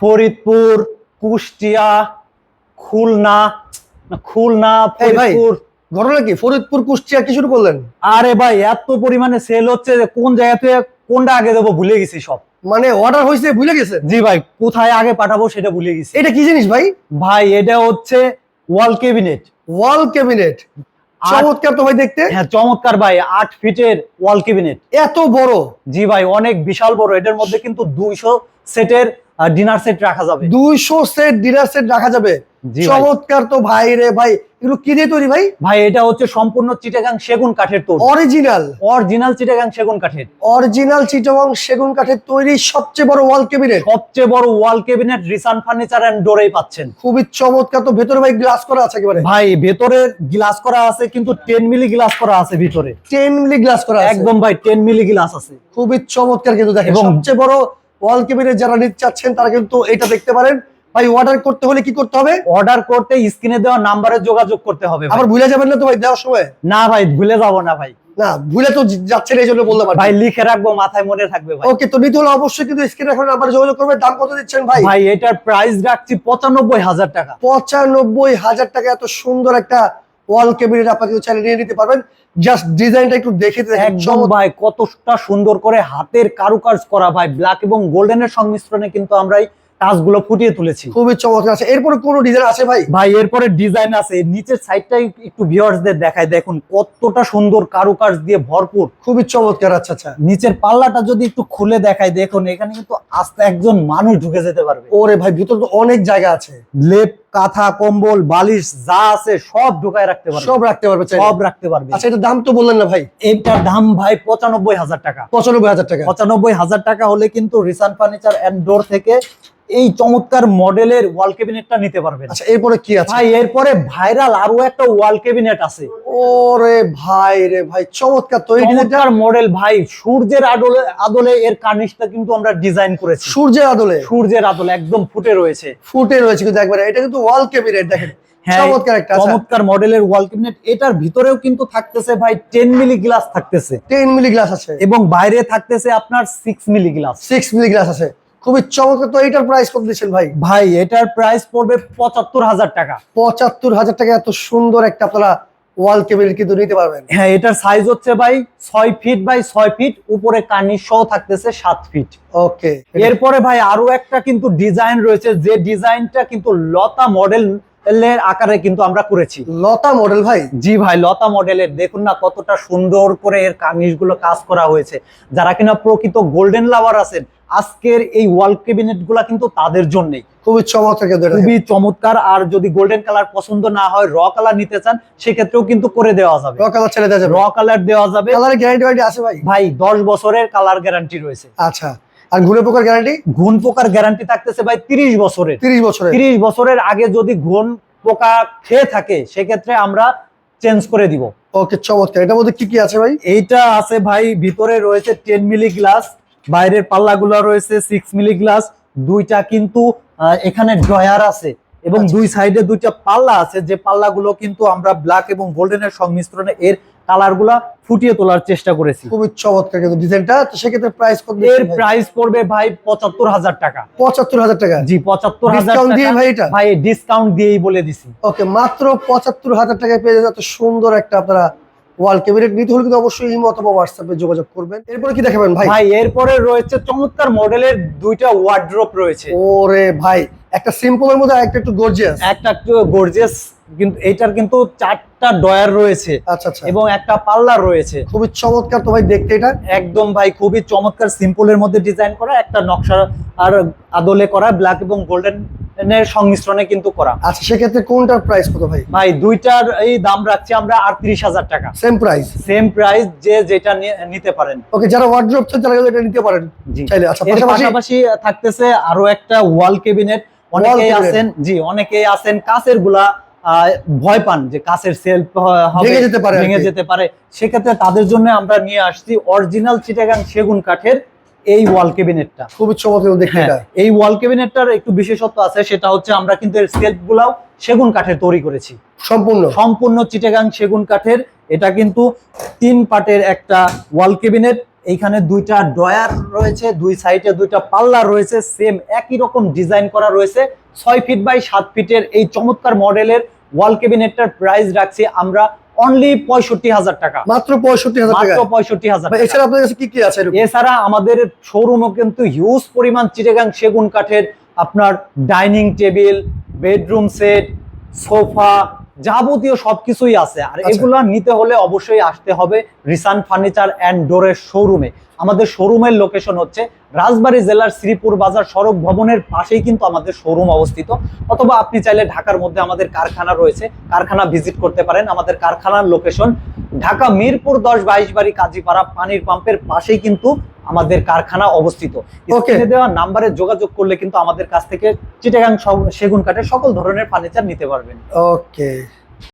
ফরিদপুর কুষ্টিয়া খুলনা খুলনা। ফরিদপুর। ঘটনা কি? ফরিদপুর কুষ্টিয়া কি শুরু করলেন? আরে ভাই এত পরিমাণে সেল হচ্ছে যে কোন জায়গা থেকে কোনটা আগে দেবো ভুলে গেছি সব। মানে অর্ডার হয়েছে ভুলে গেছেন জি ভাই কোথায় আগে পাঠাবো সেটা ভুলে গেছি। এটা কি জিনিস ভাই? ভাই এটা হচ্ছে ওয়াল কেবিনেট ওয়াল ক্যাবিনেট চমৎকার তো ভাই দেখতে। হ্যাঁ চমৎকার ভাই আট ফিটের ওয়াল কেবিনেট এত বড়? জি ভাই অনেক বিশাল বড় এটার মধ্যে কিন্তু দুইশো সেটের ডিনার সেট রাখা যাবে। দুইশো সেট ডিনার সেট রাখা যাবে। চমৎকার তো ভাই রে ভাই। এগুলো কি দিয়ে তৈরি ভাই? ভাই এটা হচ্ছে সম্পূর্ণ চিটাগাং সেগুন কাঠের তৈরি। অরিজিনাল অরিজিনাল চিটাগাং সেগুন কাঠের। অরিজিনাল চিটগং সেগুন কাঠের তৈরি সবচেয়ে বড় ওয়াল ক্যাবিনেট সবচেয়ে বড় wall cabinet Rishan furniture and ডোরেই পাচ্ছেন। খুবই চমৎকার তো ভেতরে ভাই গ্লাস করা আছে একেবারে। ভাই ভেতরে গ্লাস করা আছে কিন্তু টেন মিলি গ্লাস করা আছে ভিতরে। টেন মিলি গ্লাস করা আছে। একদম ভাই টেন মিলি গ্লাস আছে। খুবই চমৎকার কিন্তু দেখেন সবচেয়ে বড় ওয়াল ক্যাবিনেট যারা নিতে চাচ্ছেন তারা কিন্তু এটা দেখতে পারেন। ভাই অর্ডার করতে হলে কি করতে হবে? অর্ডার করতে স্ক্রিনে দেওয়া নাম্বারে যোগাযোগ করতে হবে আবার ভুলে যাবেন না তো ভাই দেওয়ার সময়? না ভাই ভুলে যাব না ভাই। না ভুলে তো যাচ্ছেন এই জন্য বললাম ভাই লিখে রাখব মাথায় মনে থাকবে ভাই। ওকে তো নিতে হলে অবশ্যই কিন্তু স্ক্রিনে এখন নাম্বারে যোগাযোগ করবে। দাম কত দিচ্ছেন ভাই? ভাই এটার প্রাইস রাখছি পঁচানব্বই হাজার টাকা। পঁচানব্বই হাজার টাকা এত সুন্দর একটা ওয়াল ক্যাবিনেট আপনারা কিন্তু চাইলে নিয়ে নিতে পারবেন। জাস্ট ডিজাইনটা একটু দেখে একদম ভাই কতটা সুন্দর করে হাতের কারুকাজ করা ভাই। ব্ল্যাক এবং গোল্ডেনের সংমিশ্রণে কিন্তু আমরা কাজগুলো ফুটিয়ে তুলেছি। খুবই চমৎকার আছে। এরপরে কোনো ডিজাইন আছে ভাই? ভাই এরপরে ডিজাইন আছে। নিচের সাইডটাই একটু ভিউয়ার্সদের দেখায় দেখুন কতটা সুন্দর কারুকাজ দিয়ে ভরপুর। খুবই চমৎকার আচ্ছা আচ্ছা। নিচের পাল্লাটা যদি একটু খুলে দেখায় দেখুন এখানে কিন্তু আস্তে একজন মানুষ ঢুকে যেতে পারবে। ওরে ভাই ভিতরে তো অনেক জায়গা আছে। লেপ কাঁথা কম্বল বালিশ যা আছে সব ঢুকায় রাখতে পারবে। সব রাখতে পারবে সব রাখতে পারবে। আচ্ছা এটা দাম তো বললেন না ভাই? এটার দাম ভাই পঁচানব্বই হাজার টাকা। পঁচানব্বই হাজার টাকা। পঁচানব্বই হাজার টাকা হলে কিন্তু রিসান ফার্নিচার অ্যান্ড ডোর থেকে এই চমৎকার মডেলের ওয়াল ক্যাবিনেটটা নিতে পারবেন। আচ্ছা এরপরে কি আছে? ভাই এরপরে ভাইরাল আরও একটা ওয়াল ক্যাবিনেট আছে। ওরে ভাই রে ভাই চমৎকার তো। এই ডিজাইনটা মডেল ভাই সূর্যের আদলে আদলে এর কার্নিশটা কিন্তু আমরা ডিজাইন করেছি। সূর্যের আদলে? সূর্যের আদলে একদম ফুটে রয়েছে। ফুটে রয়েছে কিন্তু একবারে। এটা কিন্তু ওয়াল ক্যাবিনেট দেখেন। চমৎকার একটা চমৎকার মডেলের ওয়াল ক্যাবিনেট এটার ভিতরেও কিন্তু থাকতেছে ভাই টেন মিলি গ্লাস থাকতেছে। টেন মিলি গ্লাস আছে। এবং বাইরে থাকতেছে আপনার six milli glass six milli glass আছে। খুবই চমৎকার। তো এটার প্রাইস কত দিচ্ছেন ভাই? ভাই এটার প্রাইস পড়বে পঁচাত্তর হাজার টাকা। পঁচাত্তর হাজার টাকা। এত সুন্দর একটা আপনারা ওয়াল ক্যাবিনেট কিন্তু নিতে পারবেন। হ্যাঁ এটার সাইজ হচ্ছে ভাই ছয় ফিট বাই ছয় ফিট উপরে কার্নিশ সহ থাকতেছে সাত ফিট ওকে এরপরে ভাই আরও একটা কিন্তু ডিজাইন রয়েছে যে ডিজাইনটা কিন্তু লতা মডেল এর আকারে কিন্তু আমরা করেছি। লতা মডেল ভাই? জি ভাই লতা মডেলের। দেখুন না কতটা সুন্দর করে এর কার্নিশগুলো কাজ করা হয়েছে। যারা কিনা প্রকৃত গোল্ডেন লাভার আছেন আজকের এই ওয়াল কেবিনেটগুলা কিন্তু তাদের জন্যই। খুবই চমৎকার খুবই চমৎকার আর যদি গোল্ডেন কালার পছন্দ না হয় র কালার নিতে চান সেক্ষেত্রেও কিন্তু করে দেওয়া যাবে। র কালার ছেড়ে দেওয়া যাবে। র কালার দেওয়া যাবে। কালারের গ্যারান্টি ওয়ারেন্টি আছে ভাই? ভাই দশ বছরের কালার গ্যারান্টি রয়েছে। আচ্ছা আর ঘুরে পোকার গ্যারান্টি ঘুন পোকার গ্যারান্টি থাকতেছে ভাই তিরিশ বছরের। তিরিশ বছরের। তিরিশ বছরের আগে যদি ঘুন পোকা খেয়ে থাকে সেক্ষেত্রে আমরা চেঞ্জ করে দিব। ওকে চমৎকার। এটার মধ্যে কি কি আছে ভাই? এইটা আছে ভাই ভিতরে রয়েছে টেন মিলি গ্লাস বাইরের পাল্লাগুলো রয়েছে সিক্স মিলি গ্লাস দুইটা কিন্তু এখানে ড্রয়ার আছে এবং আচ্ছা। দুই সাইডে দুইটা পাল্লা আছে। যে পাল্লাগুলো কিন্তু আমরা ব্ল্যাক এবং গোল্ডেনের সংমিশ্রণে এর কালারগুলা ফুটিয়ে তোলার চেষ্টা করেছি। খুবই চমৎকার কিন্তু ডিজাইনটা তো সেক্ষেত্রে প্রাইস কত এর? প্রাইস পড়বে ভাই পঁচাত্তর হাজার টাকা। পঁচাত্তর হাজার টাকা? জি পঁচাত্তর হাজার দিয়ে ভাই এটা? ভাই ডিসকাউন্ট দিয়েই বলে দিছি। ওকে মাত্র পঁচাত্তর হাজার টাকায় পেয়ে যাচ্ছে সুন্দর একটা আপনারা ওয়াল ক্যাবিনেট নিতে হলে কিন্তু অবশ্যই ইমো অথবা হোয়াটসঅ্যাপে যোগাযোগ করবেন। এরপরে কি দেখাবেন ভাই? ভাই এরপরে রয়েছে চমৎকার মডেলের দুইটা ওয়ার্ড্রোপ রয়েছে। ওরে ভাই একটা সিম্পলের মধ্যে একটা একটু গর্জিয়াস একটা একটু গর্জিয়াস কিন্তু এটার কিন্তু চারটা ডয়ার রয়েছে। আচ্ছা আচ্ছা। এবং একটা পাল্লা রয়েছে। খুবই চমৎকার তো ভাই দেখতে এটা। একদম ভাই খুবই চমৎকার সিম্পলের মধ্যে ডিজাইন করা একটা নকশা আর আদলে করা ব্ল্যাক এবং গোল্ডেন সংমিশ্রণে কিন্তু করা। আচ্ছা সেক্ষেত্রে কোনটার প্রাইস কত ভাই? ভাই দুইটার এই দাম রাখছি আমরা আটত্রিশ হাজার টাকা। সেম প্রাইস সেম প্রাইস যে যেটা নিতে পারেন। ওকে যারা ওয়ার্ড্রপ চান তারা এটা নিতে পারেন। জি। চাইলে আচ্ছা পাশাপাশি থাকতেছে আরও একটা ওয়াল কেবিনেট অনেকেই আছেন জি অনেকেই আছেন কাছেরগুলা ভয় পান যে কাছের সেলফ ভেঙে যেতে পারে ভেঙে যেতে পারে। সেক্ষেত্রে তাদের জন্য আমরা নিয়ে আসছি অরিজিনাল চিটাগাং সেগুন কাঠের এই ওয়াল কেবিনেটটা খুবই চমৎকার দেখতে হ্যাঁ এই ওয়াল কেবিনেটটার একটু বিশেষত্ব আছে সেটা হচ্ছে আমরা কিন্তু এর সেলফ গুলাও সেগুন কাঠের তৈরি করেছি। সম্পূর্ণ? সম্পূর্ণ চিটাগাং সেগুন কাঠের। এটা কিন্তু তিন পাটের একটা ওয়াল কেবিনেট এইখানে দুইটা ডয়ার রয়েছে দুই সাইডে দুইটা পাল্লা রয়েছে সেম একই রকম ডিজাইন করা রয়েছে। ছয় ফিট বাই সাত ফিটের এই চমৎকার মডেলের ওয়াল ক্যাবিনেটটার প্রাইস রাখছি আমরা অনলি পঁয়ষট্টি হাজার টাকা। মাত্র পঁয়ষট্টি হাজার মাত্র পঁয়ষট্টি হাজার এছাড়া আপনার কাছে কি কি আছে এছাড়া আমাদের শোরুমও কিন্তু হিউজ পরিমাণ চিটেগাং সেগুন কাঠের আপনার dining table bedroom set sofa যাবতীয় সবকিছুই আছে। আর আচ্ছা। এগুলা নিতে হলে অবশ্যই আসতে হবে রিসান ফার্নিচার অ্যান্ড ডোরের শোরুমে আমাদের শোরুমের লোকেশন হচ্ছে রাজবাড়ী জেলার শ্রীপুর বাজার সড়ক ভবনের পাশেই কিন্তু আমাদের শোরুম অবস্থিত। অথবা আপনি চাইলে ঢাকার মধ্যে আমাদের কারখানা রয়েছে কারখানা ভিজিট করতে পারেন। আমাদের কারখানার লোকেশন ঢাকা মিরপুর দশ বাইশ বাড়ি কাজীপাড়া পানির পাম্পের পাশেই কিন্তু আমাদের কারখানা অবস্থিত। স্ক্রিনে দেওয়া নাম্বারে যোগাযোগ করলে কিন্তু আমাদের কাছ থেকে চিটাগাং সেগুন কাঠের সকল ধরনের ফার্নিচার নিতে পারবেন। ওকে